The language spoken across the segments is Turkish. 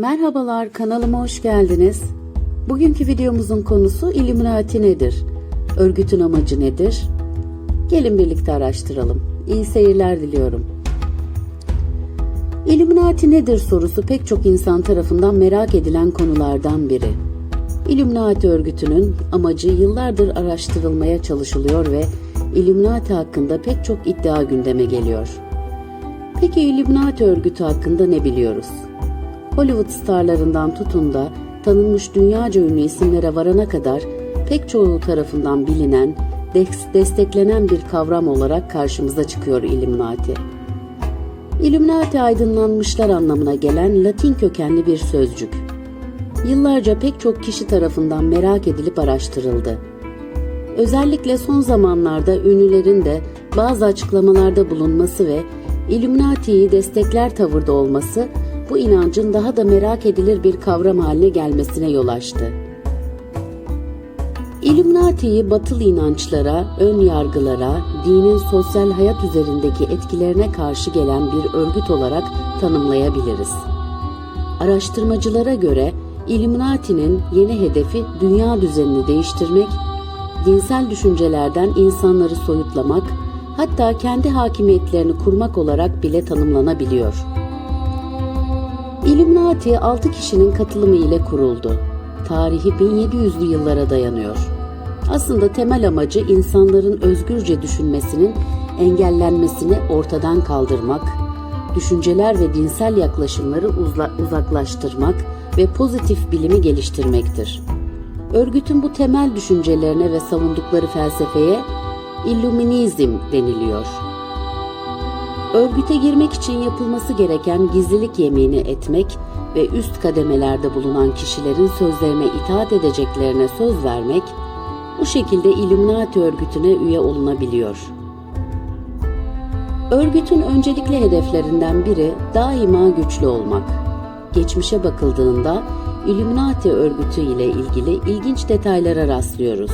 Merhabalar kanalıma hoş geldiniz. Bugünkü videomuzun konusu Illuminati nedir? Örgütün amacı nedir? Gelin birlikte araştıralım. İyi seyirler diliyorum. Illuminati nedir sorusu pek çok insan tarafından merak edilen konulardan biri. Illuminati örgütünün amacı yıllardır araştırılmaya çalışılıyor ve Illuminati hakkında pek çok iddia gündeme geliyor. Peki Illuminati örgütü hakkında ne biliyoruz? Hollywood starlarından tutun da tanınmış dünyaca ünlü isimlere varana kadar pek çoğu tarafından bilinen, des- desteklenen bir kavram olarak karşımıza çıkıyor Illuminati. Illuminati aydınlanmışlar anlamına gelen Latin kökenli bir sözcük. Yıllarca pek çok kişi tarafından merak edilip araştırıldı. Özellikle son zamanlarda ünlülerin de bazı açıklamalarda bulunması ve Illuminati'yi destekler tavırda olması bu inancın daha da merak edilir bir kavram haline gelmesine yol açtı. Illuminati'yi batılı inançlara, ön yargılara, dinin sosyal hayat üzerindeki etkilerine karşı gelen bir örgüt olarak tanımlayabiliriz. Araştırmacılara göre Illuminati'nin yeni hedefi dünya düzenini değiştirmek, dinsel düşüncelerden insanları soyutlamak, hatta kendi hakimiyetlerini kurmak olarak bile tanımlanabiliyor. Illuminati 6 kişinin katılımı ile kuruldu. Tarihi 1700'lü yıllara dayanıyor. Aslında temel amacı insanların özgürce düşünmesinin engellenmesini ortadan kaldırmak, düşünceler ve dinsel yaklaşımları uzaklaştırmak ve pozitif bilimi geliştirmektir. Örgütün bu temel düşüncelerine ve savundukları felsefeye Illuminizm deniliyor. Örgüte girmek için yapılması gereken gizlilik yemini etmek ve üst kademelerde bulunan kişilerin sözlerine itaat edeceklerine söz vermek, bu şekilde Illuminati örgütüne üye olunabiliyor. Örgütün öncelikli hedeflerinden biri daima güçlü olmak. Geçmişe bakıldığında Illuminati örgütü ile ilgili ilginç detaylara rastlıyoruz.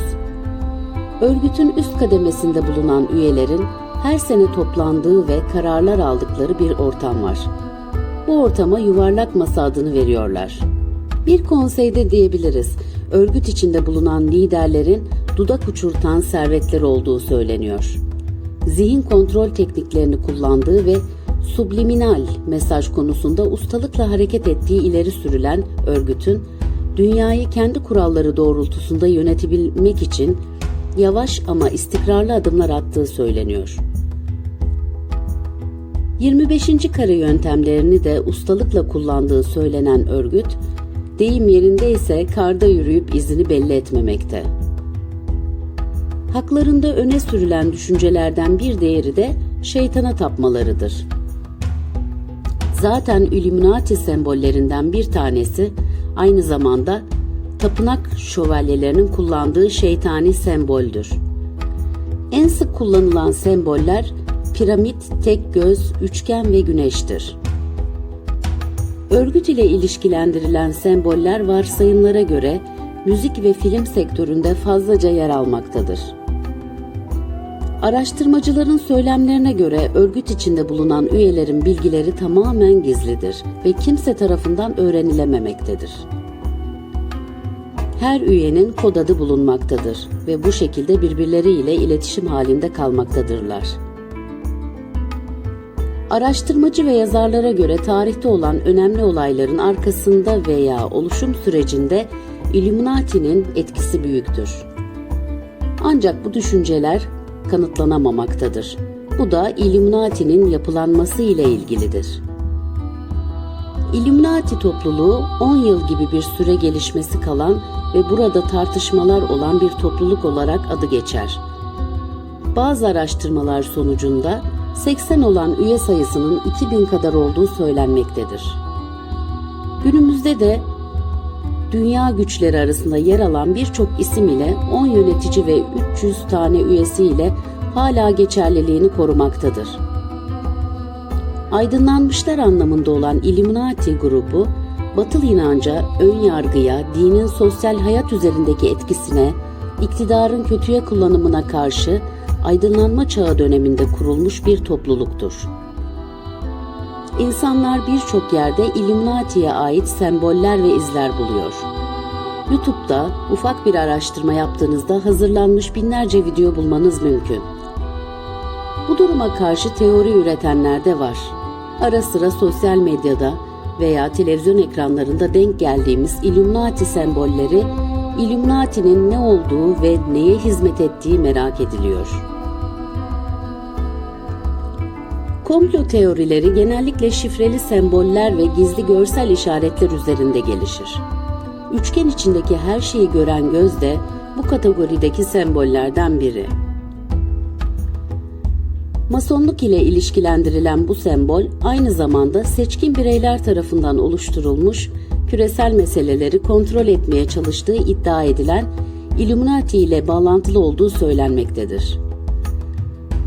Örgütün üst kademesinde bulunan üyelerin her sene toplandığı ve kararlar aldıkları bir ortam var. Bu ortama yuvarlak masa adını veriyorlar. Bir konseyde diyebiliriz, örgüt içinde bulunan liderlerin dudak uçurtan servetler olduğu söyleniyor. Zihin kontrol tekniklerini kullandığı ve subliminal mesaj konusunda ustalıkla hareket ettiği ileri sürülen örgütün, dünyayı kendi kuralları doğrultusunda yönetebilmek için yavaş ama istikrarlı adımlar attığı söyleniyor. 25. kare yöntemlerini de ustalıkla kullandığı söylenen örgüt, deyim yerinde ise karda yürüyüp izini belli etmemekte. Haklarında öne sürülen düşüncelerden bir diğeri de şeytana tapmalarıdır. Zaten Illuminati sembollerinden bir tanesi aynı zamanda tapınak şövalyelerinin kullandığı şeytani semboldür. En sık kullanılan semboller piramit, tek göz, üçgen ve güneştir. Örgüt ile ilişkilendirilen semboller varsayımlara göre müzik ve film sektöründe fazlaca yer almaktadır. Araştırmacıların söylemlerine göre örgüt içinde bulunan üyelerin bilgileri tamamen gizlidir ve kimse tarafından öğrenilememektedir. Her üyenin kod adı bulunmaktadır ve bu şekilde birbirleriyle iletişim halinde kalmaktadırlar. Araştırmacı ve yazarlara göre tarihte olan önemli olayların arkasında veya oluşum sürecinde Illuminati'nin etkisi büyüktür. Ancak bu düşünceler kanıtlanamamaktadır. Bu da Illuminati'nin yapılanması ile ilgilidir. Illuminati topluluğu 10 yıl gibi bir süre gelişmesi kalan ve burada tartışmalar olan bir topluluk olarak adı geçer. Bazı araştırmalar sonucunda 80 olan üye sayısının 2000 kadar olduğu söylenmektedir. Günümüzde de dünya güçleri arasında yer alan birçok isim ile 10 yönetici ve 300 tane üyesi ile hala geçerliliğini korumaktadır. Aydınlanmışlar anlamında olan Illuminati grubu, batıl inanca, ön yargıya, dinin sosyal hayat üzerindeki etkisine, iktidarın kötüye kullanımına karşı aydınlanma çağı döneminde kurulmuş bir topluluktur. İnsanlar birçok yerde Illuminati'ye ait semboller ve izler buluyor. YouTube'da ufak bir araştırma yaptığınızda hazırlanmış binlerce video bulmanız mümkün. Bu duruma karşı teori üretenler de var. Ara sıra sosyal medyada veya televizyon ekranlarında denk geldiğimiz Illuminati sembolleri, Illuminati'nin ne olduğu ve neye hizmet ettiği merak ediliyor. Komplo teorileri genellikle şifreli semboller ve gizli görsel işaretler üzerinde gelişir. Üçgen içindeki her şeyi gören göz de bu kategorideki sembollerden biri. Masonluk ile ilişkilendirilen bu sembol aynı zamanda seçkin bireyler tarafından oluşturulmuş, küresel meseleleri kontrol etmeye çalıştığı iddia edilen Illuminati ile bağlantılı olduğu söylenmektedir.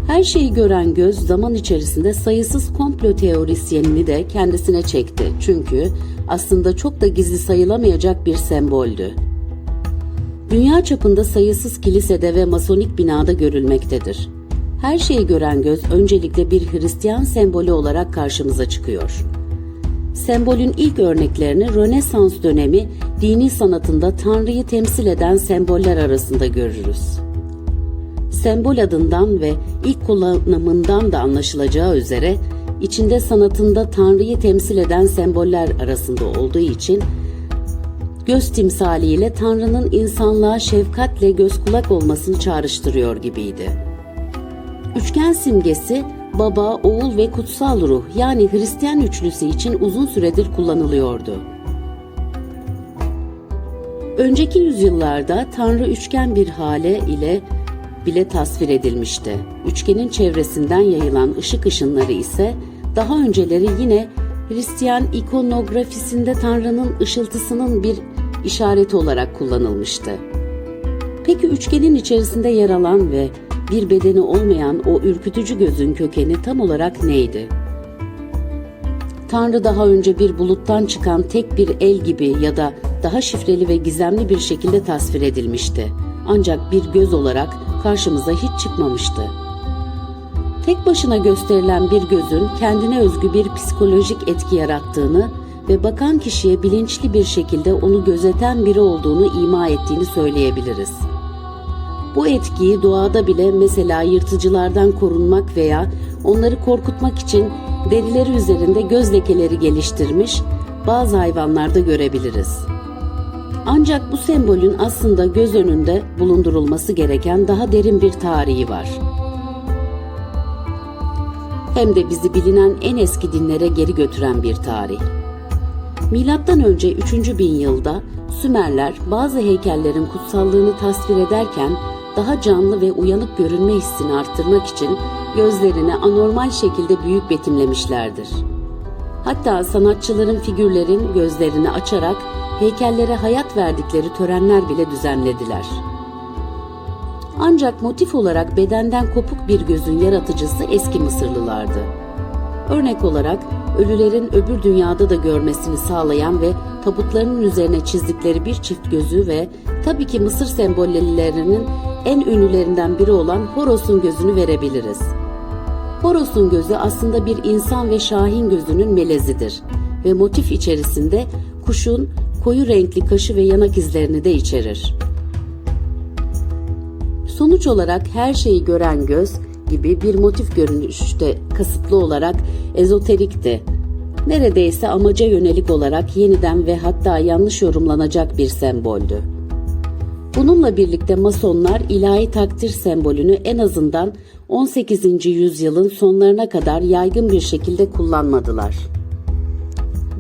Her şeyi gören göz zaman içerisinde sayısız komplo teorisyenini de kendisine çekti. Çünkü aslında çok da gizli sayılamayacak bir semboldü. Dünya çapında sayısız kilisede ve masonik binada görülmektedir. Her şeyi gören göz öncelikle bir Hristiyan sembolü olarak karşımıza çıkıyor. Sembolün ilk örneklerini Rönesans dönemi dini sanatında Tanrı'yı temsil eden semboller arasında görürüz. Sembol adından ve ilk kullanımından da anlaşılacağı üzere içinde sanatında Tanrı'yı temsil eden semboller arasında olduğu için göz timsaliyle Tanrı'nın insanlığa şefkatle göz kulak olmasını çağrıştırıyor gibiydi. Üçgen simgesi baba, oğul ve kutsal ruh yani Hristiyan üçlüsü için uzun süredir kullanılıyordu. Önceki yüzyıllarda Tanrı üçgen bir hale ile bile tasvir edilmişti. Üçgenin çevresinden yayılan ışık ışınları ise daha önceleri yine Hristiyan ikonografisinde Tanrı'nın ışıltısının bir işareti olarak kullanılmıştı. Peki üçgenin içerisinde yer alan ve bir bedeni olmayan o ürkütücü gözün kökeni tam olarak neydi? Tanrı daha önce bir buluttan çıkan tek bir el gibi ya da daha şifreli ve gizemli bir şekilde tasvir edilmişti. Ancak bir göz olarak karşımıza hiç çıkmamıştı. Tek başına gösterilen bir gözün kendine özgü bir psikolojik etki yarattığını ve bakan kişiye bilinçli bir şekilde onu gözeten biri olduğunu ima ettiğini söyleyebiliriz. Bu etkiyi doğada bile mesela yırtıcılardan korunmak veya onları korkutmak için derileri üzerinde göz lekeleri geliştirmiş bazı hayvanlarda görebiliriz. Ancak bu sembolün aslında göz önünde bulundurulması gereken daha derin bir tarihi var. Hem de bizi bilinen en eski dinlere geri götüren bir tarih. Milattan önce 3. bin yılda Sümerler bazı heykellerin kutsallığını tasvir ederken daha canlı ve uyanık görünme hissini arttırmak için gözlerini anormal şekilde büyük betimlemişlerdir. Hatta sanatçıların figürlerin gözlerini açarak heykellere hayat verdikleri törenler bile düzenlediler. Ancak motif olarak bedenden kopuk bir gözün yaratıcısı eski Mısırlılardı. Örnek olarak ölülerin öbür dünyada da görmesini sağlayan ve tabutlarının üzerine çizdikleri bir çift gözü ve tabii ki Mısır sembollerinin en ünlülerinden biri olan Horos'un gözünü verebiliriz. Horos'un gözü aslında bir insan ve şahin gözünün melezidir ve motif içerisinde kuşun koyu renkli kaşı ve yanak izlerini de içerir. Sonuç olarak her şeyi gören göz gibi bir motif görünüşte kasıtlı olarak ezoterikti. Neredeyse amaca yönelik olarak yeniden ve hatta yanlış yorumlanacak bir semboldü. Bununla birlikte masonlar ilahi takdir sembolünü en azından 18. yüzyılın sonlarına kadar yaygın bir şekilde kullanmadılar.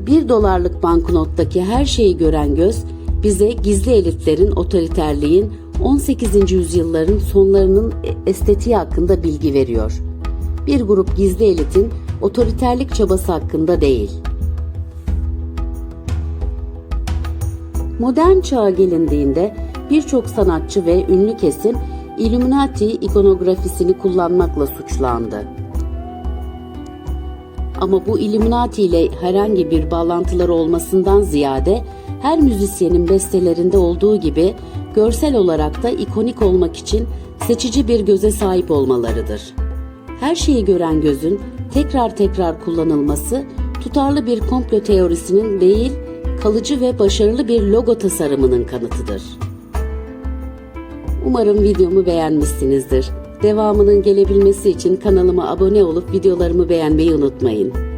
1 dolarlık banknottaki her şeyi gören göz bize gizli elitlerin otoriterliğin 18. yüzyılların sonlarının estetiği hakkında bilgi veriyor. Bir grup gizli elitin otoriterlik çabası hakkında değil. Modern çağa gelindiğinde birçok sanatçı ve ünlü kesim Illuminati ikonografisini kullanmakla suçlandı. Ama bu Illuminati ile herhangi bir bağlantıları olmasından ziyade her müzisyenin bestelerinde olduğu gibi görsel olarak da ikonik olmak için seçici bir göze sahip olmalarıdır. Her şeyi gören gözün tekrar tekrar kullanılması tutarlı bir komplo teorisinin değil, kalıcı ve başarılı bir logo tasarımının kanıtıdır. Umarım videomu beğenmişsinizdir. Devamının gelebilmesi için kanalıma abone olup videolarımı beğenmeyi unutmayın.